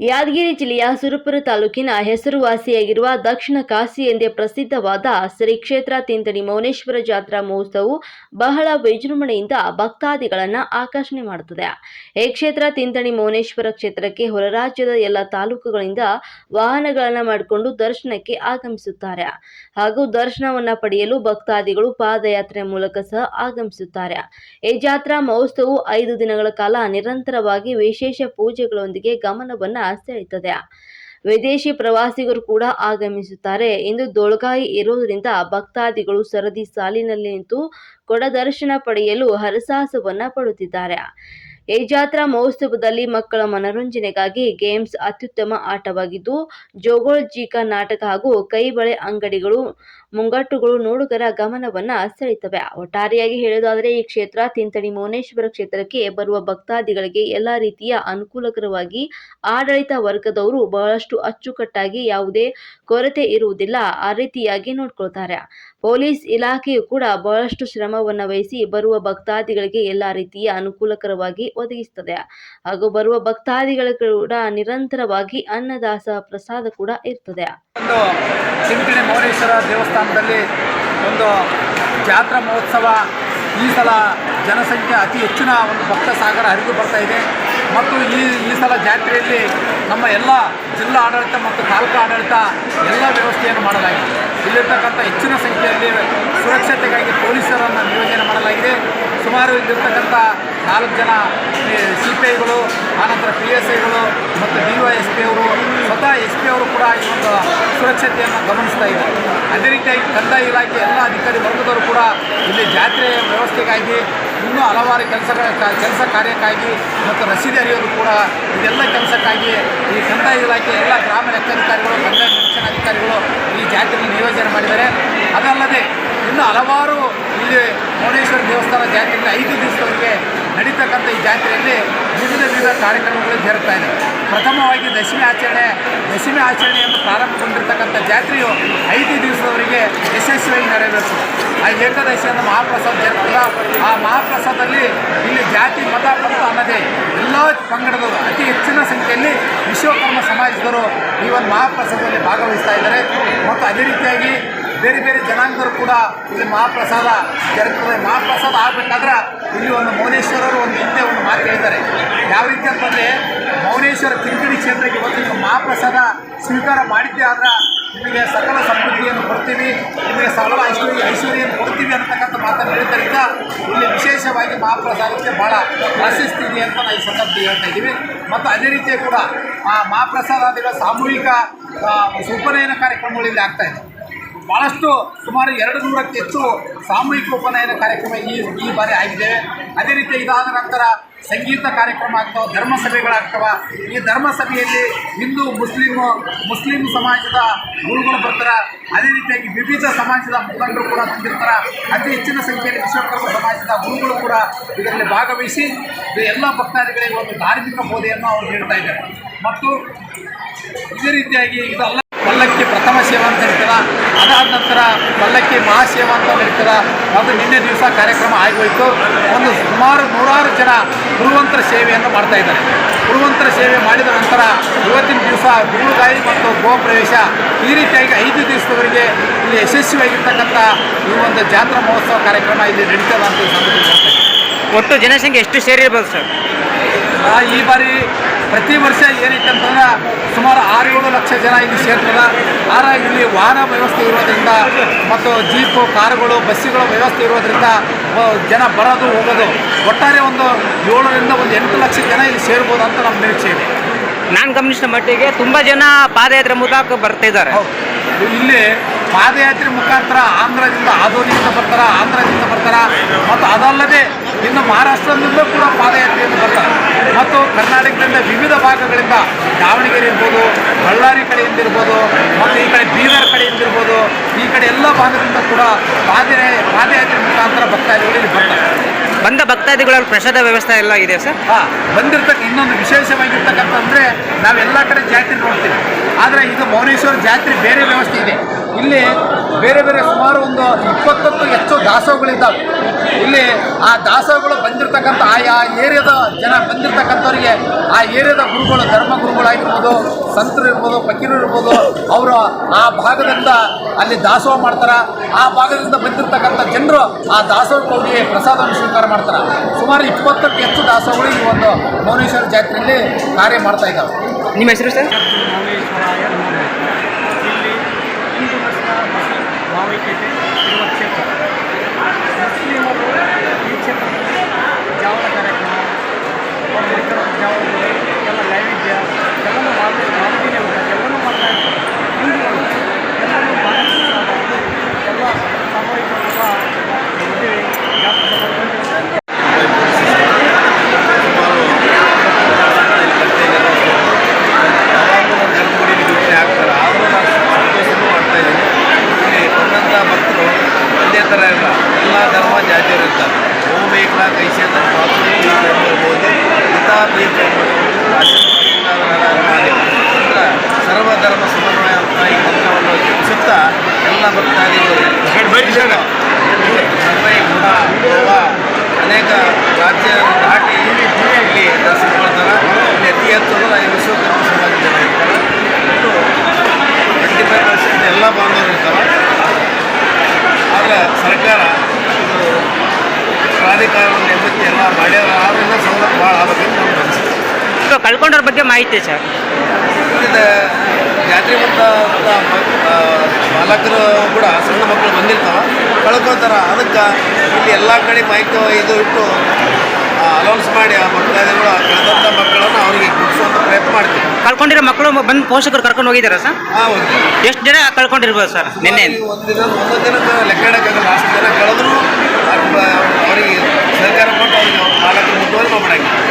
ಯಾದಗಿರಿ ಜಿಲ್ಲೆಯ ಸುರಪುರ ತಾಲೂಕಿನ ಹೆಸರುವಾಸಿಯಾಗಿರುವ ದಕ್ಷಿಣ ಕಾಶಿ ಎಂದೇ ಪ್ರಸಿದ್ಧವಾದ ಶ್ರೀ ಕ್ಷೇತ್ರ ತಿಂತಣಿ ಮೌನೇಶ್ವರ ಜಾತ್ರಾ ಮಹೋತ್ಸವವು ಬಹಳ ವಿಜೃಂಭಣೆಯಿಂದ ಭಕ್ತಾದಿಗಳನ್ನು ಆಕರ್ಷಣೆ ಮಾಡುತ್ತದೆ. ಈ ಕ್ಷೇತ್ರ ತಿಂತಣಿ ಮೌನೇಶ್ವರ ಕ್ಷೇತ್ರಕ್ಕೆ ಹೊರರಾಜ್ಯದ ಎಲ್ಲ ತಾಲೂಕುಗಳಿಂದ ವಾಹನಗಳನ್ನು ಮಾಡಿಕೊಂಡು ದರ್ಶನಕ್ಕೆ ಆಗಮಿಸುತ್ತಾರೆ. ಹಾಗೂ ದರ್ಶನವನ್ನು ಪಡೆಯಲು ಭಕ್ತಾದಿಗಳು ಪಾದಯಾತ್ರೆ ಮೂಲಕ ಸಹ ಆಗಮಿಸುತ್ತಾರೆ. ಈ ಜಾತ್ರಾ ಮಹೋತ್ಸವವು ಐದು ದಿನಗಳ ಕಾಲ ನಿರಂತರವಾಗಿ ವಿಶೇಷ ಪೂಜೆಗಳೊಂದಿಗೆ ಗಮನವನ್ನ ಸೆಳೆಯುತ್ತದೆ ವಿದೇಶಿ ಪ್ರವಾಸಿಗರು ಕೂಡ ಆಗಮಿಸುತ್ತಾರೆ. ಇಂದು ದೊಳಗಾಯಿ ಇರುವುದರಿಂದ ಭಕ್ತಾದಿಗಳು ಸರದಿ ಸಾಲಿನಲ್ಲಿ ನಿಂತು ದರ್ಶನ ಪಡೆಯಲು ಹರಸಾಹಸವನ್ನ ಪಡುತ್ತಿದ್ದಾರೆ. ಈ ಜಾತ್ರಾ ಮಹೋತ್ಸವದಲ್ಲಿ ಮಕ್ಕಳ ಮನರಂಜನೆಗಾಗಿ ಗೇಮ್ಸ್ ಅತ್ಯುತ್ತಮ ಆಟವಾಗಿದ್ದು ಜೋಗೋಳ್ ಜೀಕ ನಾಟಕ ಹಾಗೂ ಕೈಬಳೆ ಅಂಗಡಿಗಳು ಮುಂಗಟ್ಟುಗಳು ನೋಡುಗರ ಗಮನವನ್ನ ಸೆಳಿತವೆ ಒಟ್ಟಾರೆಯಾಗಿ ಹೇಳೋದಾದ್ರೆ ಈ ಕ್ಷೇತ್ರ ತಿಂತಣಿ ಮೌನೇಶ್ವರ ಕ್ಷೇತ್ರಕ್ಕೆ ಬರುವ ಭಕ್ತಾದಿಗಳಿಗೆ ಎಲ್ಲಾ ರೀತಿಯ ಅನುಕೂಲಕರವಾಗಿ ಆಡಳಿತ ವರ್ಗದವರು ಬಹಳಷ್ಟು ಅಚ್ಚುಕಟ್ಟಾಗಿ ಯಾವುದೇ ಕೊರತೆ ಇರುವುದಿಲ್ಲ. ಆ ರೀತಿಯಾಗಿ ನೋಡ್ಕೊಳ್ತಾರೆ. ಪೊಲೀಸ್ ಇಲಾಖೆಯು ಕೂಡ ಬಹಳಷ್ಟು ಶ್ರಮವನ್ನ ವಹಿಸಿ ಬರುವ ಭಕ್ತಾದಿಗಳಿಗೆ ಎಲ್ಲಾ ರೀತಿಯ ಅನುಕೂಲಕರವಾಗಿ ಒದಗಿಸುತ್ತದೆ. ಹಾಗೂ ಬರುವ ಭಕ್ತಾದಿಗಳ ಕೂಡ ನಿರಂತರವಾಗಿ ಅನ್ನದಾಸ ಪ್ರಸಾದ ಕೂಡ ಇರ್ತದೆ. ಒಂದು ಚಿಂತನೆ ದೇವಸ್ಥಾನದಲ್ಲಿ ಒಂದು ಜಾತ್ರಾ ಮಹೋತ್ಸವ ಈ ಸಲ ಜನಸಂಖ್ಯೆ ಅತಿ ಹೆಚ್ಚಿನ ಒಂದು ಭಕ್ತ ಸಾಗರ ಹರಿದು ಬರ್ತಾ ಇದೆ. ಮತ್ತು ಈ ಈ ಸಲ ಜಾತ್ರೆಯಲ್ಲಿ ನಮ್ಮ ಎಲ್ಲ ಜಿಲ್ಲಾ ಆಡಳಿತ ಮತ್ತು ತಾಲೂಕು ಆಡಳಿತ ಎಲ್ಲ ವ್ಯವಸ್ಥೆಯನ್ನು ಮಾಡಲಾಗಿದೆ. ಇಲ್ಲಿರ್ತಕ್ಕಂಥ ಹೆಚ್ಚಿನ ಸಂಖ್ಯೆಯಲ್ಲಿ ಸುರಕ್ಷತೆಗಾಗಿ ಪೊಲೀಸರನ್ನು ನಿಯೋಜನೆ ಮಾಡಲಾಗಿದೆ. ಸುಮಾರು ಇಲ್ಲಿರ್ತಕ್ಕಂಥ ನಾಲ್ಕು ಜನ ಸಿ ಪಿ ಐಗಳು, ಆನಂತರ ಪಿ ಎಸ್ ಐಗಳು ಮತ್ತು ಡಿ ವೈ ಎಸ್ ಪಿ ಅವರು ಸ್ವತಃ ಎಸ್ ಪಿ ಅವರು ಕೂಡ ಈ ಒಂದು ಸುರಕ್ಷತೆಯನ್ನು ಗಮನಿಸ್ತಾ ಇದ್ದಾರೆ ಅದೇ ರೀತಿಯಾಗಿ ಕಂದಾಯ ಇಲಾಖೆ ಎಲ್ಲ ಅಧಿಕಾರಿ ವರ್ಗದವರು ಕೂಡ ಇಲ್ಲಿ ಜಾತ್ರೆ ವ್ಯವಸ್ಥೆಗಾಗಿ ಇನ್ನೂ ಹಲವಾರು ಕೆಲಸಗಳ ಕೆಲಸ ಕಾರ್ಯಕ್ಕಾಗಿ ಮತ್ತು ರಸೀದಿ ಹರಿಯೋದು ಕೂಡ ಇದೆಲ್ಲ ಕೆಲಸಕ್ಕಾಗಿ ಈ ಕಂದಾಯ ಇಲಾಖೆ ಎಲ್ಲ ಗ್ರಾಮ ಲೆಕ್ಕಾಧಿಕಾರಿಗಳು, ಕಂದಾಯ ನಿರೀಕ್ಷಣಾಧಿಕಾರಿಗಳು ಈ ಜಾತ್ರೆಯಲ್ಲಿ ನಿಯೋಜನೆ ಮಾಡಿದ್ದಾರೆ. ಅದಲ್ಲದೆ ಇನ್ನು ಹಲವಾರು ಇಲ್ಲಿ ಮೌನೇಶ್ವರ ದೇವಸ್ಥಾನ ಜಾತ್ರೆಯಲ್ಲಿ ಐದು ದಿವಸದವರೆಗೆ ನಡೀತಕ್ಕಂಥ ಈ ಜಾತ್ರೆಯಲ್ಲಿ ವಿವಿಧ ವಿವಿಧ ಕಾರ್ಯಕ್ರಮಗಳು ಜರುಗ್ತಾ ಇದೆ. ಪ್ರಥಮವಾಗಿ ದಶಮಿ ಆಚರಣೆ, ದಶಮಿ ಆಚರಣೆಯನ್ನು ಪ್ರಾರಂಭಗೊಂಡಿರ್ತಕ್ಕಂಥ ಜಾತ್ರೆಯು ಐದು ದಿವಸದವರೆಗೆ ಯಶಸ್ವಿಯಾಗಿ ನೆರವೇರಿಸಿದೆ. ಆ ಏಕಾದಶಿಯನ್ನು ಮಹಾಪ್ರಸಾದ ಜರುಗ್ತದ. ಆ ಮಹಾಪ್ರಸಾದದಲ್ಲಿ ಇಲ್ಲಿ ಜಾತಿ, ಮತ ಪಂಥ ಅನ್ನದೇ ಎಲ್ಲ ಪಂಗಡದವರು, ಅತಿ ಹೆಚ್ಚಿನ ಸಂಖ್ಯೆಯಲ್ಲಿ ವಿಶ್ವಕರ್ಮ ಸಮಾಜದವರು ಈ ಒಂದು ಮಹಾಪ್ರಸಾದದಲ್ಲಿ ಭಾಗವಹಿಸ್ತಾ ಇದ್ದಾರೆ. ಮತ್ತು ಅದೇ ರೀತಿಯಾಗಿ ಬೇರೆ ಬೇರೆ ಜನಾಂಗದವರು ಕೂಡ ಇಲ್ಲಿ ಮಹಾಪ್ರಸಾದ ಜರುಗ್ತದೆ ಮಹಾಪ್ರಸಾದ ಆಗಬೇಕಾದ್ರೆ ಇಲ್ಲಿ ಒಂದು ಮೌನೇಶ್ವರರು ಒಂದು ಹಿಂದೆ ಒಂದು ಮಾತು ಹೇಳಿದ್ದಾರೆ. ಯಾವ ರೀತಿ ಅಂತಂದರೆ ಮೌನೇಶ್ವರ ತಿರುಗಡಿ ಕ್ಷೇತ್ರಕ್ಕೆ ಇವತ್ತು ಮಹಾಪ್ರಸಾದ ಸ್ವೀಕಾರ ಮಾಡಿದ್ದೆ ಆದ್ರೆ ನಿಮಗೆ ಸಕಲ ಸಮೃದ್ಧಿಯನ್ನು ಕೊಡ್ತೀವಿ, ನಿಮಗೆ ಸಕಲ ಐಶ್ವರ್ಯ ಐಶ್ವರ್ಯವನ್ನು ಕೊಡ್ತೀವಿ ಅನ್ನತಕ್ಕಂಥ ಮಾತನ್ನು ಹೇಳಿದ್ದರಿಂದ ಇಲ್ಲಿ ವಿಶೇಷವಾಗಿ ಮಹಾಪ್ರಸಾದಕ್ಕೆ ಭಾಳ ಪ್ರಶಸ್ತಿ ಇದೆ ಅಂತ ನಾವು ಈ ಸಂದರ್ಭದಲ್ಲಿ ಹೇಳ್ತಾ ಇದ್ದೀವಿ. ಮತ್ತು ಅದೇ ರೀತಿ ಕೂಡ ಆ ಸಾಮೂಹಿಕ ಉಪನಯನ ಕಾರ್ಯಕ್ರಮಗಳು ಇಲ್ಲಿ ಆಗ್ತಾ ಭಾಳಷ್ಟು ಸುಮಾರು ಎರಡು ನೂರಕ್ಕೆ ಹೆಚ್ಚು ಸಾಮೂಹಿಕ ಉಪನಯನ ಕಾರ್ಯಕ್ರಮ ಈ ಈ ಬಾರಿ ಆಗಿದೆ. ಅದೇ ರೀತಿ ಇದಾದ ನಂತರ ಸಂಗೀತ ಕಾರ್ಯಕ್ರಮ ಆಗ್ತಾವೆ ಧರ್ಮ ಸಭೆಗಳಾಗ್ತವೆ ಈ ಧರ್ಮಸಭೆಯಲ್ಲಿ ಹಿಂದೂ, ಮುಸ್ಲಿಮು, ಮುಸ್ಲಿಂ ಸಮಾಜದ ಗುರುಗಳು ಬರ್ತಾರೆ. ಅದೇ ರೀತಿಯಾಗಿ ವಿವಿಧ ಸಮಾಜದ ಮುಖಂಡರು ಕೂಡ ಬಂದಿರ್ತಾರೆ. ಅತಿ ಹೆಚ್ಚಿನ ಸಂಖ್ಯೆಯಲ್ಲಿ ವಿಶ್ವಕರ್ಮ ಸಮಾಜದ ಗುರುಗಳು ಕೂಡ ಇದರಲ್ಲಿ ಭಾಗವಹಿಸಿ ಎಲ್ಲ ಭಕ್ತಾದಿಗಳಿಗೆ ಒಂದು ಧಾರ್ಮಿಕ ಬೋಧೆಯನ್ನು ಅವರು ನೀಡ್ತಾ ಇದ್ದಾರೆ. ಮತ್ತು ಇದೇ ರೀತಿಯಾಗಿ ಇದೆಲ್ಲ ಪಲ್ಲಕ್ಕಿ ಪ್ರಥಮ ಸೇವಾ ಅಂತ ಹೇಳ್ತದ ಅದಾದ ನಂತರ ಪಲ್ಲಕ್ಕಿ ಮಹಾಸೇವಾ ಅಂತ ಹೇಳ್ತದ ಅದು ನಿನ್ನೆ ದಿವಸ ಕಾರ್ಯಕ್ರಮ ಆಗೋಯಿತು ಒಂದು ಸುಮಾರು ನೂರಾರು ಜನ ಗುರುವಂತರ ಸೇವೆಯನ್ನು ಮಾಡ್ತಾ ಇದ್ದಾರೆ. ಗುರುವಂತರ ಸೇವೆ ಮಾಡಿದ ನಂತರ ಇವತ್ತಿನ ದಿವಸ ಗುರುಗಾಯಿ ಮತ್ತು ಗೋ ಪ್ರವೇಶ ಈ ರೀತಿಯಾಗಿ ಐದು ದಿವಸದವರೆಗೆ ಇಲ್ಲಿ ಯಶಸ್ವಿಯಾಗಿರ್ತಕ್ಕಂಥ ಈ ಒಂದು ಜಾತ್ರಾ ಮಹೋತ್ಸವ ಕಾರ್ಯಕ್ರಮ ಇಲ್ಲಿ ನಡೀತದ ಅಂತ ಒಟ್ಟು ಜನಸಂಖ್ಯೆ ಎಷ್ಟು ಸೇರಿರ್ಬೋದು ಸರ್? ಆ, ಈ ಬಾರಿ ಪ್ರತಿ ವರ್ಷ ಏನಿತ್ತಂತಂದ್ರೆ ಅಂತಂದ್ರೆ ಸುಮಾರು ಆರು ಏಳು ಲಕ್ಷ ಜನ ಇಲ್ಲಿ ಸೇರ್ತದ ಆದರೆ ಇಲ್ಲಿ ವಾಹನ ವ್ಯವಸ್ಥೆ ಇರೋದ್ರಿಂದ ಮತ್ತು ಜೀಪು ಕಾರುಗಳು ಬಸ್ಸುಗಳ ವ್ಯವಸ್ಥೆ ಇರೋದ್ರಿಂದ ಜನ ಬರೋದು ಹೋಗೋದು. ಒಟ್ಟಾರೆ ಒಂದು ಏಳರಿಂದ ಒಂದು ಎಂಟು ಲಕ್ಷ ಜನ ಇಲ್ಲಿ ಸೇರ್ಬೋದು ಅಂತ ನಮ್ಮ ನಿರೀಕ್ಷೆ ಇದೆ. ನಾನು ಗಮನಿಸಿದ ಮಟ್ಟಿಗೆ ತುಂಬ ಜನ ಪಾದಯಾತ್ರೆ ಮೂಲಕ ಬರ್ತಿದ್ದಾರೆ. ಇಲ್ಲಿ ಪಾದಯಾತ್ರೆ ಮುಖಾಂತರ ಆಂಧ್ರದಿಂದ ಆದೋನಿಯಿಂದ ಬರ್ತಾರೆ ಆಂಧ್ರದಿಂದ ಬರ್ತಾರೆ. ಮತ್ತು ಅದಲ್ಲದೆ ಇನ್ನು ಮಹಾರಾಷ್ಟ್ರದಿಂದ ಕೂಡ ಪಾದಯಾತ್ರೆಯನ್ನು ಬರ್ತಾರೆ. ಮತ್ತು ಕರ್ನಾಟಕದಿಂದ ವಿವಿಧ ಭಾಗಗಳಿಂದ ದಾವಣಗೆರೆ ಇರ್ಬೋದು ಬಳ್ಳಾರಿ ಕಡೆಯಿಂದ ಇರ್ಬೋದು ಮತ್ತು ಈ ಕಡೆ ಬೀದರ್ ಕಡೆಯಿಂದ ಇರ್ಬೋದು ಈ ಕಡೆ ಎಲ್ಲ ಭಾಗದಿಂದ ಕೂಡ ಪಾದ ಪಾದಯಾತ್ರೆ ಮುಖಾಂತರ ಭಕ್ತಾದಿಗಳು ಇಲ್ಲಿ ಬರ್ತಾರೆ. ಬಂದ ಭಕ್ತಾದಿಗಳಲ್ಲಿ ಪ್ರಸಾದ ವ್ಯವಸ್ಥೆ ಎಲ್ಲ ಇದೆ ಸರ್? ಹಾಂ ಬಂದಿರ್ತಕ್ಕ ಇನ್ನೊಂದು ವಿಶೇಷವಾಗಿರ್ತಕ್ಕಂಥ ಅಂದರೆ ನಾವೆಲ್ಲ ಕಡೆ ಜಾತ್ರೆ ನೋಡ್ತೀವಿ. ಆದರೆ ಇದು ಮೌನೇಶ್ವರ ಜಾತ್ರೆ ಬೇರೆ ವ್ಯವಸ್ಥೆ ಇದೆ. ಇಲ್ಲಿ ಬೇರೆ ಬೇರೆ ಸುಮಾರು ಒಂದು ಇಪ್ಪತ್ತಕ್ಕೂ ಹೆಚ್ಚು ದಾಸೋಹಗಳಿದ್ದಾವೆ. ಇಲ್ಲಿ ಆ ದಾಸೋಹಗಳು ಬಂದಿರತಕ್ಕಂಥ ಆಯಾ ಏರಿಯಾದ ಜನ ಬಂದಿರತಕ್ಕಂಥವ್ರಿಗೆ ಆ ಏರಿಯಾದ ಗುರುಗಳು, ಧರ್ಮ ಗುರುಗಳಾಗಿರ್ಬೋದು, ಸಂತರು ಇರ್ಬೋದು, ಫಕೀರರು ಇರ್ಬೋದು, ಅವರು ಆ ಭಾಗದಿಂದ ಅಲ್ಲಿ ದಾಸೋಹ ಮಾಡ್ತಾರೆ. ಆ ಭಾಗದಿಂದ ಬಂದಿರತಕ್ಕಂಥ ಜನರು ಆ ದಾಸೋಹಕ್ಕೆ ಹೋಗಿ ಪ್ರಸಾದವನ್ನು ಸ್ವೀಕಾರ ಮಾಡ್ತಾರೆ. ಸುಮಾರು ಇಪ್ಪತ್ತಕ್ಕೂ ಹೆಚ್ಚು ದಾಸೋಹಗಳು ಈ ಒಂದು ಮೌನೇಶ್ವರ ಜಾತ್ರೆಯಲ್ಲಿ ಕಾರ್ಯ ಮಾಡ್ತಾ ಇದ್ದಾವೆ. ನಿಮ್ಮ ಹೆಸರು ಸರ್? ಭಾವೈಕ್ಯತೆ ಇರುವ ಕ್ಷೇತ್ರ ಮುಸ್ಲಿಮರು ಈ ಕ್ಷೇತ್ರದಲ್ಲಿ ಥರ ಇಲ್ಲ. ಎಲ್ಲ ಧರ್ಮ ಜಾತಿಯರು ಇರ್ತಾರೆ ಹೋಮೇಕಲ ಕೈಸೆ ಪ್ರಾಥಮಿಕ ಇರ್ಬೋದು ಗೀತಾ ಪ್ರೀತಿ ಅಂದ್ರೆ ಸರ್ವಧರ್ಮ ಸಮನ್ವಯ ಅಂತ ಈ ಮಂತ್ರವನ್ನು ಜಪಿಸುತ್ತಾ ಎಲ್ಲ ಭಕ್ತಾದಿಗಳು ಮುಂಬೈ ಗುಣ ಗೋವಾ ಅನೇಕ ರಾಜ್ಯ ದಾಟಿ ಇಲ್ಲಿ ದರ್ಶನ ಮಾಡ್ತಾರೆ. ಇಲ್ಲಿ ಅತಿ ಹೆಚ್ಚು ವಿಶ್ವಕರ್ಮ ಸಮಾಜ ಜನ ಇರ್ತಾರೆ ಎಲ್ಲ ಬಾಂಧವರು ಇರ್ತಾರೆ. ಆದರೆ ಸರ್ಕಾರ ಇದು ಪ್ರಾಧಿಕಾರವನ್ನು ನಿವೃತ್ತಿ ಎಲ್ಲ ಮಾಡ್ಯಾರ ಆದ್ರಿಂದ ಸೌಲಭ್ಯ ಭಾಳ ಆಗಬೇಕಂತ ನಮ್ಗೆ ಅನಿಸುತ್ತೆ ಸೊ ಕಳ್ಕೊಂಡವ್ರ ಬಗ್ಗೆ ಮಾಹಿತಿ ಸರ್ ಇದು ಜಾತ್ರೆ ಬಂದ ಬಾಲಕರು ಕೂಡ ಸಣ್ಣ ಮಕ್ಕಳು ಬಂದಿರ್ತಾವ ಕಳ್ಕೊತಾರ ಅದಕ್ಕೆ ಇಲ್ಲಿ ಎಲ್ಲ ಕಡೆ ಮಾಹಿತಿ ಇದು ಇಟ್ಟು ಅಲೌನ್ಸ್ ಮಾಡಿ ಆ ಆ ಕಳೆದಂಥ ಮಕ್ಕಳನ್ನು ಅವರಿಗೆ ಮಾಡ್ತೀವಿ ಕಳ್ಕೊಂಡಿರೋ ಮಕ್ಕಳು ಬಂದು ಪೋಷಕರು ಕರ್ಕೊಂಡು ಹೋಗಿದ್ದಾರೆ ಸರ್? ಎಷ್ಟು ಜನ ಕಳ್ಕೊಂಡಿರ್ಬೋದು ಸರ್ ನಿನ್ನೆ? ಒಂದೊಂದು ದಿನಕ್ಕೆ ಲೆಕ್ಕ ಇಡೋಕ್ಕಾಗಲ್ಲ ಅಷ್ಟು ಜನ ಕಳೆದ್ರು ಅವರಿಗೆ ಸರ್ಕಾರ ಕೊಟ್ಟು ಅವರಿಗೆ ಮಾಡಂಗಿಲ್ಲ